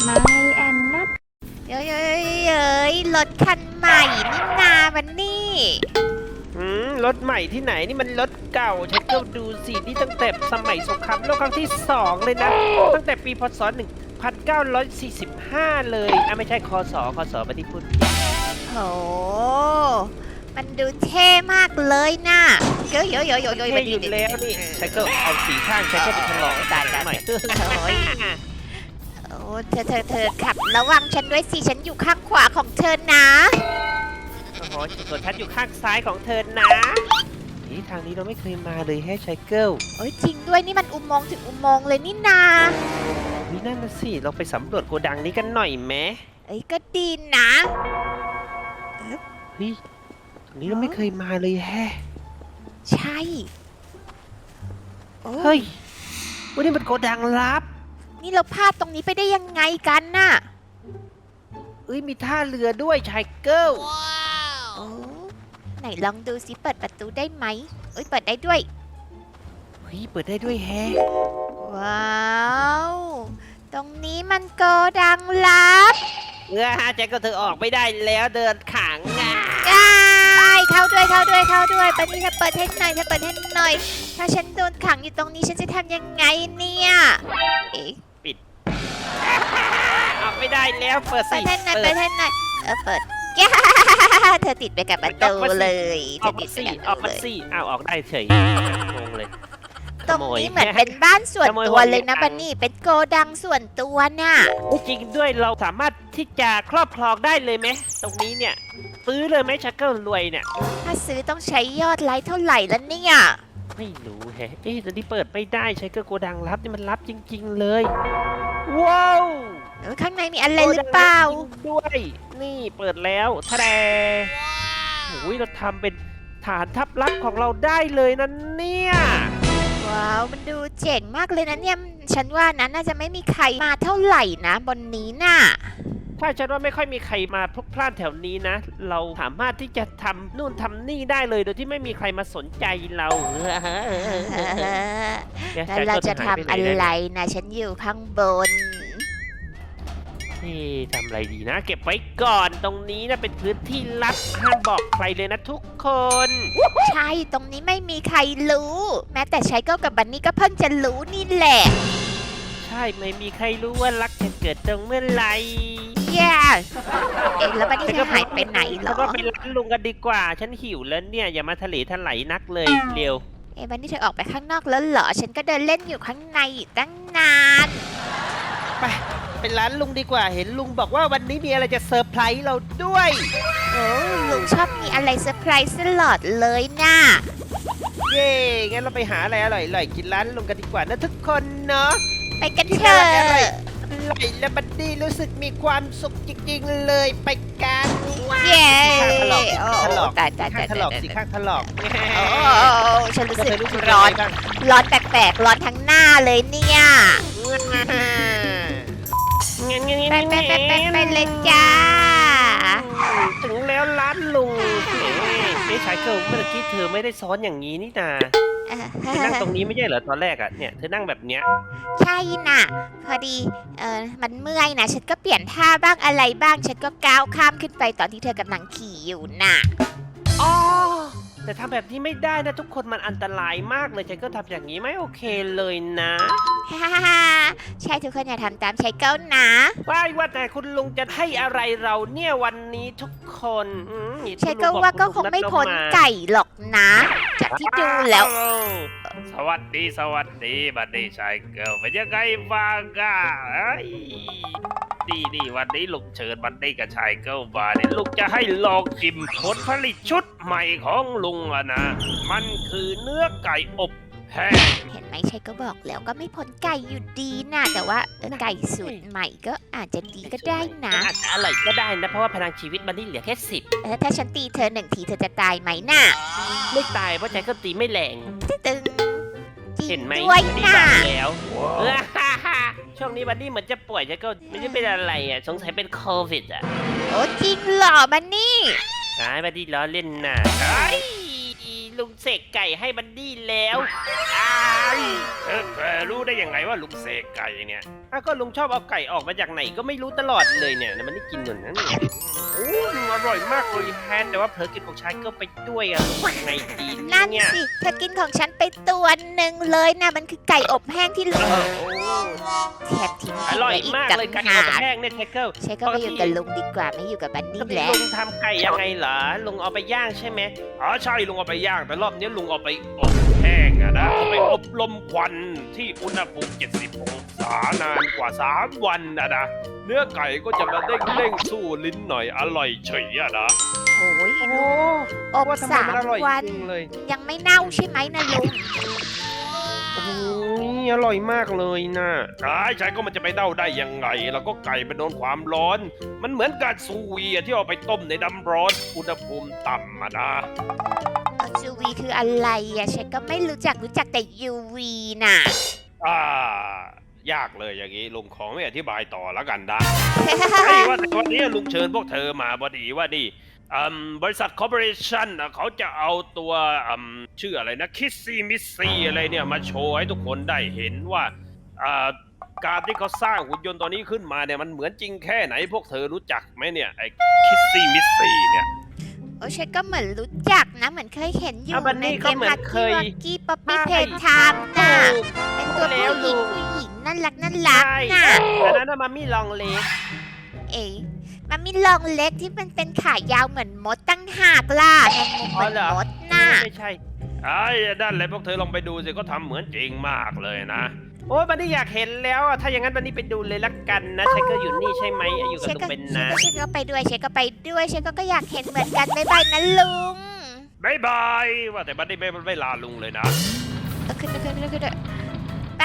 ไม่แอนนัทเย้ยเย้ยเย้ยรถคันใหม่นี่นาวันนี่อืมรถใหม่ที่ไหนนี่มันรถเก่าฉันก็ดูสินี่ตั้งแต่สมัยสงครามโลกครั้งที่สองเลยนะ ตั้งแต่ปีพศ 1945 เลยอะไม่ใช่คศคศปฏิพุทธโห มันดูเท่มากเลยน่ะเย้ยเย้ยเย้ยเย้ยเย้ยเท่อยู่แล้วนี่ฉันก็เอาสีข้างฉันก็ไปฉลองตายตายใหม่โอ้ยโอ้ เธอเธอเธอขับระวังฉันด้วยสิ ฉันอยู่ข้างขวาของเธอนะ โอ้โหส่วนฉันอยู่ข้างซ้ายของเธอนะนี่ทางนี้เราไม่เคยมาเลยแฮชไชเกิลโอ้ยจริงด้วยนี่มันอุโมงค์ถึงอุโมงค์เลยนี่นานี่นั่นนะสิ เราไปสำรวจโกดังนี้กันหน่อยไหมเอ้ยก็ดีนะเฮ้ยตรงนี้เราไม่เคยมาเลยแฮะ ใช่โอ้เฮ้ยวันนี้มันโกดังลับ นี่เราพลาดตรงนี้ไปได้ยังไงกันน่ะเอ้ยมีท่าเรือด้วยชายเกิลโอ้ไหนลองดูสิเปิดประตูได้ไหมเอ้ยเปิดได้ด้วย เฮ้ยเปิดได้ด้วยแฮะว้าว ตรงนี้มันโกดังลับเออฮะแจ็คก็เธอออกไม่ได้แล้วเดินขังอะได้เข้าด้วยเข้าด้วยเข้าด้วยปันนี้เธอเปิดให้หน่อยเธอเปิดให้หน่อย ถ้าฉันโดนขังอยู่ตรงนี้ฉันจะทำยังไงเนี่ยเอ๊ะ ออกไม่ได้แล้วเปิดเปิสิดให้หน่อยเปิเปิดดให้หน่อยเออเปิดแก้เธอติดไปกับประตูเลยเธอออกมาติดไปสิกับออกประตูมาเลยสิอ้าวออกได้เฉยงงเลยตรงขโมยนี้เหมือนเป็นบ้านส่วนขโมยตัวห้องเลยนะเก็บตับังนค์นี่เป็นโกดังส่วนตัวน่ะ จริงด้วยเราสามารถที่จะครอบครองได้เลยไหมตรงนี้เนี่ย ซื้อเลยไหมชักเกิลรวยเนี่ย ถ้าซื้อต้องใช้ยอดไลค์เท่าไหร่แล้วเนี่ย ไม่รู้แฮะ เอ๊ะตอนนี้เปิดไม่ได้ใช้เกิลโกดังลับนี่มันลับจริง ๆ เลย ว้าวเออข้างในมีอะไรหรือเปล่า โกดังลับจริงด้วย นี่เปิดแล้วทะแดโอ้ยเราทำเป็นฐานทัพลับของเราได้เลยนะเนี่ย ว้าวมันดูเจ๋งมากเลยนะเนี่ย ฉันว่านั้นน่าจะไม่มีใครมาเท่าไหร่นะบนนี้น่ะ ถ้าฉันว่าไม่ค่อยมีใครมาพลุกพล่านแถวนี้นะ เราสามารถที่จะทำนู่นทำนี่ได้เลยโดยที่ไม่มีใครมาสนใจเราดี๋ยแล้วเราจะทำหยปอะหนไรนนะฉันอยู่ข้างบนเอ๊ะทำอะไรดีนะ เก็บไว้ก่อนตรงนี้นะเป็นพื้นที่ลับห้ามบอกใครเลยนะทุกคน ใช่ตรงนี้ไม่มีใครรู้ แม้แต่ชายเก้ากับบันนี่ก็เพิ่งจะรู้นี่แหละ ใช่ไม่มีใครรู้ว่ารักจะเกิดตรงเมื่อไหร่แย่เอ๊ะแล้วบันนี่เธอหายไปไหนเหรฉันอว่าไปร้านลุงกันดีกว่า ฉันหิวแล้วเนี่ย อย่ามาทะเลทลายนักเลยเร็ว เอ๊ะบันนี่เธอออกไปข้างนอกแล้วเหรอ ฉันก็เดินเล่นอยู่ข้างในอยู่ตั้งนานไปไปร้านลุงดีกว่า เห็นลุงบอกว่าวันนี้มีอะไรจะเซอร์ไพรส์เราด้วย โอ้ลุงชอบมีอะไรเซอร์ไพรส์ตลอดเลยน่ะ เย้งั้นเราไปหาอะไรอร่อยๆกินร้านลุงกันดีกว่านะทุกคนเนาะ ไปกันกินเถอะอะไรอร่อยอ ร่อยและบัดดี้รู้สึกมีความสุขจริงๆเลยไปกันเย้ข้างถลอกโอ้ถลอกตายตายข้าตางยถลอกตายสิข้างถลอกโอ้ฉันรู้แล้วสึเธกอรู้สึกร้อนยังไงบ้างร้อนแปลกๆ ร้อนทั้งหน้าเลยเนี่ยงั้นไปไปไปไปไปเลยจ้า ถึงแล้วร้านลุงเอ๊ะชายเกิลเมื่อกี้เธอไม่ได้ซ้อนอย่างนี้นี่นา เธอนั่งตรงนี้ไม่ใช่เหรอตอนแรกอะเนี่ยเธอนั่งแบบเนี้ยใช่น่ะ พอดีเออมันเมื่อยนะฉันก็เปลี่ยนท่าบ้างอะไรบ้าง ฉันก็ก้าวข้ามขึ้นไปตอนที่เธอกำลังขี่อยู่น่ะอ๋อแต่ทำแบบนี้ไม่ได้นะทุกคนมันอันตรายมากเลยฉันก็ทำอย่างนี้ไม่โอเคเลยนะฮ่าฮ่าฮ่าใช่ทุกคนอย่าทำตามชายเก้านะ ว่าว่าแต่คุณลุงจะให้อะไรเราเนี่ยวันนี้ทุกคนอืมนี่ชายคุณลุเก้างบอกว่าก็ณคลุงนัดไม่เราพ้นมา ไก่หรอกนะจาก ที่ดูแล้ว อ้าสวัสดีสวัสดีบัดดี้ชายเกิลเป็นยังไงบ้างอะเอ้ยดีดีวันนี้ลุงเชิญบัดดี้กับชายเกิลมาเนี่ยลุงจะให้ลองชิมผลผลิตชุดใหม่ของลุงอะนะ มันคือเนื้อไก่อบ เห็นไหมชัยก็บอกแล้วก็ไม่พ้นไก่อยู่ดีนะแต่ว่าเออไก่สูตรใหม่ก็อาจจะดีก็ได้นะ อาจจะอร่อยก็ได้นะ เพราะว่าพลังชีวิตบัดดี้เหลือแค่สิบเออถ้าฉันตีเธอหนึ่งทีเธอจะตายไหมน่ะไม่ตายเพราะชายเกิลตีไม่แรงตึงจริเห็งนไหมด้วยบัดดี้น่ะ บอกแล้วช่วงนี้บัดดี้เหมือนจะป่วยชายเกิลไม่ใช่เป็นอะไรอะสงสัยเป็นโควิดอะโอ้จริงเหรอมันนี่หายบัดดี้ล้อเล่นน่ะไอ้ ลุงเสกไก่ให้บันดี้แล้วอ้ายเธอเธอรู้ได้ยังไงว่าลุงเสกไก่เนี่ยอ้าวก็ลุงชอบเอาไก่ออกมาจากไหนก็ไม่รู้ตลอดเลยเนี่ยนะมันได้กินหนุนนั่นเนี่ยโอ้อร่อยมากเลยแฮนแต่ว่าเผลอกินของชายก็ไปด้วยอะลุงยังไงดีนั่นเนี่ยสิเธอกินของฉันไปตัวหนึ่งเลยนะมันคือไก่อบแห้งที่เหลือ โอ้ แถบทิ้งอร่อยไว้มากต่งเลยไก่หาอบแห้งเนี่ยไทเกิลใช้ก็ไปอยู่กับลุงดีกว่าไม่อยู่กับบันปนี่กติแล้วลุงทำไก่ยังไงเหรอลุงเอาไปย่างใช่ไหมอ๋อใช่ลุงเอาไปย่างแต่รอบนี้ลุงเอาไปอบแห้งอะนะเอาไปอบลมควันที่อุณหภูมิ 70 องศานานกว่า 3 วันอะนะเนื้อไก่ก็จะมาเด้งเด้งๆสู้ลิ้นหน่อยอร่อยเฉยอะนะโอ้ยโอ้ลุงอบว่าทำไมสามมันอร่อยวันจริงเลยยังไม่เน่าใช่ไหมนะลุงโอ้ ยอร่อยมากเลยนะไอ้ใช่ก็มันจะไปเน่าได้ยังไง แล้วก็ไก่ไปโดนความร้อน มันเหมือนการซูวีอะที่เอาไปต้มในน้ำร้อน อุณหภูมิต่ำอะนะซูวีคืออะไรอะฉันก็ไม่รู้จักรู้จักแต่ยูวีน่ะ อ่ายากเลยอย่างนี้ลุงขอไม่อธิบายต่อแล้วกันนะไอ้ว่าแต่วันนี้ลุงเชิญพวกเธอมาพอดีว่าดิ อืมบริษัทคอร์ปอเรชั่นเขาจะเอาตัวอืมชื่ออะไรนะคิสซี่มิสซี่อะไรเนี่ยมาโชว์ให้ทุกคนได้เห็นว่าอ่าการที่เขาสร้างหุ่นยนต์ตัวนี้ขึ้นมาเนี่ยมันเหมือนจริงแค่ไหนพวกเธอรู้จักไหมเนี่ยไอ้คิสซี่มิสซี่เนี่ย โอ้ฉันก็เหมือนรู้จักนะ เหมือนเคยเห็นอยู่อะบันในนี่เกก็มเหมือฮันกเคกี้ย วักกี้ป๊อปปี้ใช่เพนไทม์น่ะเป็นตัวแล้วผู้หญิงลุงผู้หญิงน่ารักน่ารักใช่น่ะอันนั้นน่ะมามี่ลองเล็กเอ๋ มันมีลองเล็กที่มันเป็นขายาวเหมือนมดตั้งหากล่ะแมงมุมเหมือนมดน่ะไม่ใช่ไอ้ด้านเลยพวกเธอลองไปดูสิก็ทำเหมือนจริงมากเลยนะโอ้ยบันนี่อยากเห็นแล้วอะถ้าอย่างนั้นบันนี่ไปดูเลยละกันนะไทเกอร์อยู่นี่ใช่ไหมอยู่กับฉันลุงก็เป็นฉันนะก็ฉันก็ไปด้วยฉันก็ไปด้วยฉันก็ก็อยากเห็นเหมือนกันบ๊ายบายนะลุงบายบายว่าแต่บัดนี้ไม่ไม่ลาลุงเลยนะเอาขึ้นขึ้นขึ้นขึ้นไป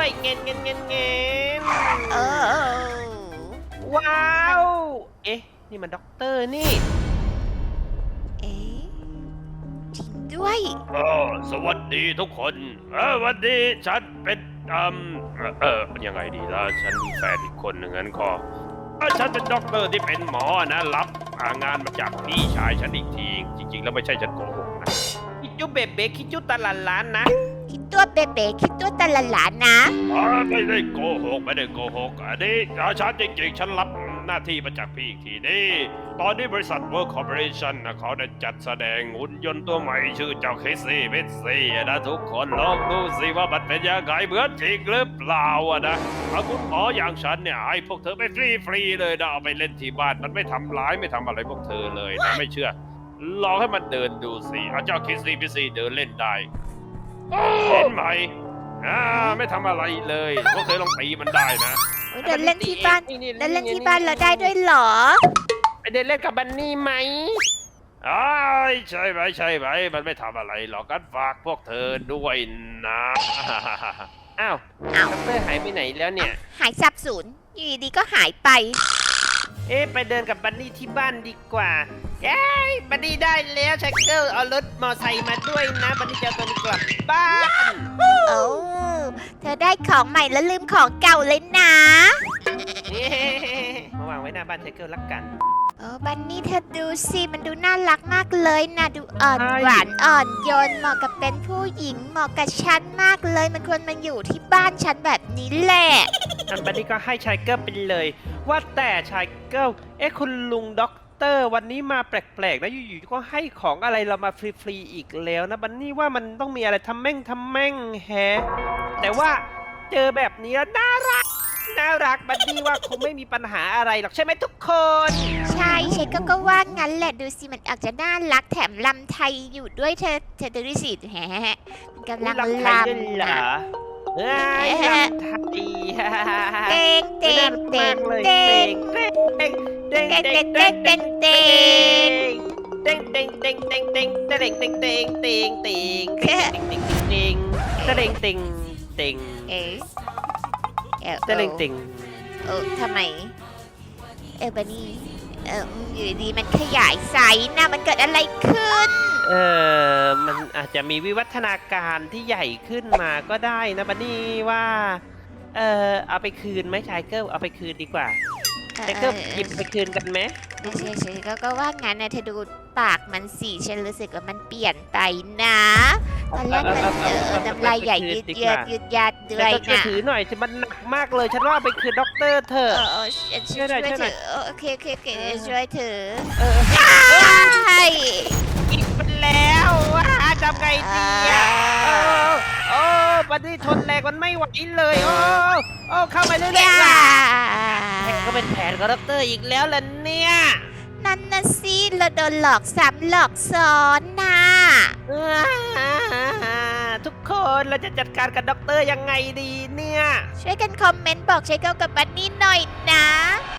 ด้วยเงี้ยเงี้ยเงี้ยเงี้ยเออว้าว เอ๊ะ นี่มันด็อกเตอร์นี่ เอ๊ะจริงด้วยเออสวัสดีทุกคนเออวันนี้ฉันเป็นอืมเออเออยังไงดีล่ะฉันมีแฟนอีกคนหนึ่งงั้นก็เออฉันเป็นด็อกเตอร์ที่เป็นหมอนะรับอ่างานมาจากพี่ชายฉันอีกที จริง ๆ แล้วไม่ใช่ฉันโกหกนะคิดจุเบเบคิดจุตะลันล้านนะ คิดตัวเบเบคิดตัวตะละหลานนะอ๋อไม่ได้โกหกไม่ได้โกหกอันนี้อาฉันจริงๆ ฉันรับหน้าที่มาจากพี่อีกทีนี่ตอนนี้บริษัท Work Corporation นะเขาได้จัดแสดงหุ่นยนต์ตัวใหม่ชื่อเจ้าเคซี่เมสซี่นะทุกคนลองดูสิว่ามันเป็นยังไงเหมือนจริงหรือเปล่าอะนะเอาคุณหมออย่างฉันเนี่ยให้พวกเธอไปฟรีๆเลยนะเอาไปเล่นที่บ้านมันไม่ทำร้ายไม่ทำอะไรพวกเธอเลยนะไม่เชื่อลองให้มันเดินดูสิเอาเจ้าเคซี่เมสซี่เดินเล่นได้ เห็นไหมอ่าไม่ทำอะไรเลยพวกเธอลองตีมันได้นะโอ้ยเดินเล่นที่บ้านเดินเล่นที่บ้านเราได้ด้วยเหรอ ไปเดินเล่นกับบันนี่ไหมอ้ายใช่ไหมใช่ไหมมันไม่ทำอะไรหรอกกันฝากพวกเธอด้วยนะอ้าวอ้าวด็อกเตอร์หายไปไหนแล้วเนี่ย หายสับสูญอยู่ดีๆก็หายไป เอ๊ะไปเดินกับบันนี่ที่บ้านดีกว่าเย้ยบันนี่ได้แล้วชักเกิลเอารถมอไซค์มาด้วยนะบันนี่จะเอาตัวนี้กลับบ้านโอ้เธอได้ของใหม่แล้วลืมของเก่าเลยนะเย้มาวางไว้หน้าบ้านชักเกิลละกันโอ้บันนี่เธอดูสิมันดูน่ารักมากเลยนะดูอ่อนใช่หวานอ่อนโยนเหมาะกับเป็นผู้หญิงเหมาะกับฉันมากเลย มันควรมาอยู่ที่บ้านฉันแบบนี้แหละอันบันนี่ก็ให้ชายเกิลไปเลย ว่าแต่ชายเกิลเอ๊ะคุณลุงด็อกเตอร์ วันนี้มาแปลกๆนะอยู่ๆก็ให้ของอะไรเรามาฟรีๆอีกแล้วนะบันนี่ว่ามันต้องมีอะไรทำแม่งทำแม่งแฮะแต่ว่าเจอแบบนี้แล้วน่ารัก น่ารักบันนี่ว่าคงไม่มีปัญหาอะไรหรอกใช่ไหมทุกคน ใช่ฉันก็ก็ว่างั้นแหละดูสิมันอาจจะน่ารักแถมลำไทยอยู่ด้วยเธอเธอดูดิสิแฮะมันกำลังลำไทลยด้วยเหรำนะอ เอ้ยลำทยเต้งเต้งเต้งเลยเต้งเต้งเต้งเต้งเต้เต้งงเต้งเต้งเต้งเต็งเต็งเต็งเต็งเต็งเต็งเต็งเต็งเต็งเต็งเต็งเต็งเต็งเต็งเต็งเต็งเอ๊ะเอ๊ะเต็งเต็งเออทำไมเออบันนี่ เอออยู่ดีๆมันขยายไซส์นะมันเกิดอะไรขึ้น เออมันอาจจะมีวิวัฒนาการที่ใหญ่ขึ้นมาก็ได้นะบันนี่ว่า เออเอาไปคืนไหมชายเกิลเอาไปคืนดีกว่าชายเกิลหยิบไปคืนกันไหมเออเออเฉยๆก็ก็ว่างั้นนะเธอดูปากมันสิฉันรู้สึกว่ามันเปลี่ยนไปนะ ตอนแรกมันเออน้ำลายใหญ่ยืดเยืดยืดยัดด้วแต่ยก็ช่วยนะถือหน่อยสิมันหนักมากเลย ฉันว่าเอาไปคืนด็อกเตอร์เถเออะ อเออช่วยช่ช่ววยยหน่อยช่วยหน่ถือยอเออโอเคโอเคโอเคเดี๋ยวช่วยถือเออใช่อีกมันแล้วว่าจำไงดีอะเออโอ้บันนี่ทนแรงมันไม่ไหวเลยโอ้โอ้เข้าไปเรื่อยๆย่าว่ะก็เป็นแผนของด็อกเตอร์อีกแล้วล่ะเนี่ย นั่นนะสิเราโดนหลอกซ้ำหลอกซ้อนน่ะ ทุกคนเราจะจัดการกับด็อกเตอร์ยังไงดีเนี่ย ช่วยกันคอมเมนต์บอกใช้เก้ากับบันนี่หน่อยนะ